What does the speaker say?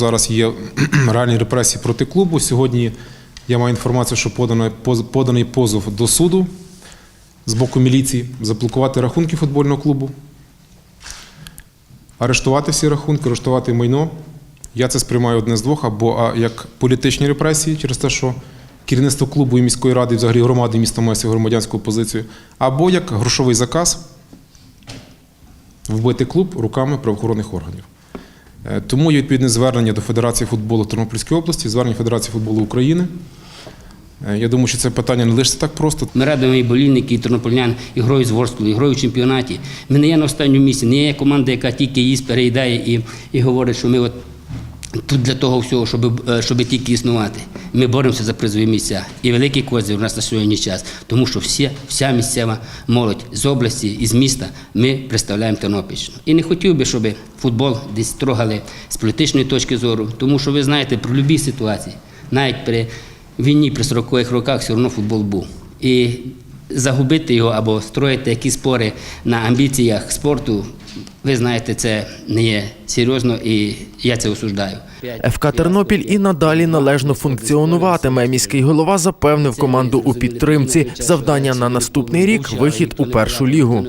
Зараз є реальні репресії проти клубу. Сьогодні я маю інформацію, що поданий позов до суду з боку міліції заблокувати рахунки футбольного клубу, арештувати всі рахунки, арештувати майно. Я це сприймаю одне з двох, або як політичні репресії через те, що керівництво клубу і міської ради, взагалі громади міста має свою громадянську позицію, або як грошовий заказ вбити клуб руками правоохоронних органів. Е, Тому є відповідне звернення до Федерації футболу Тернопільської області, звернення Федерації футболу України. Е, Я думаю, що це питання не лише так просто. Ми радимо і болівники, і тернополян, і грою з Ворсклою, і грою в чемпіонаті. Ми не є на останньому місці, не є команда, яка тільки їсть, переїдає і, і говорить, що ми от тут для того всього, щоб, е, щоб тільки існувати. Ми боремося за призові місця. І великий козир у нас на сьогодні час, тому що всі, вся місцева молодь з області і з міста ми представляємо Тернопільщину. І не хотів би, щоб футбол десь трогали з політичної точки зору, тому що ви знаєте про любі ситуації, навіть при війні при 40-х роках все одно футбол був. І загубити його або строїти якісь спори на амбіціях спорту, ви знаєте, це не є серйозно і я це осуждаю. ФК Тернопіль і надалі належно функціонуватиме. Міський голова запевнив команду у підтримці. Завдання на наступний рік вихід у першу лігу.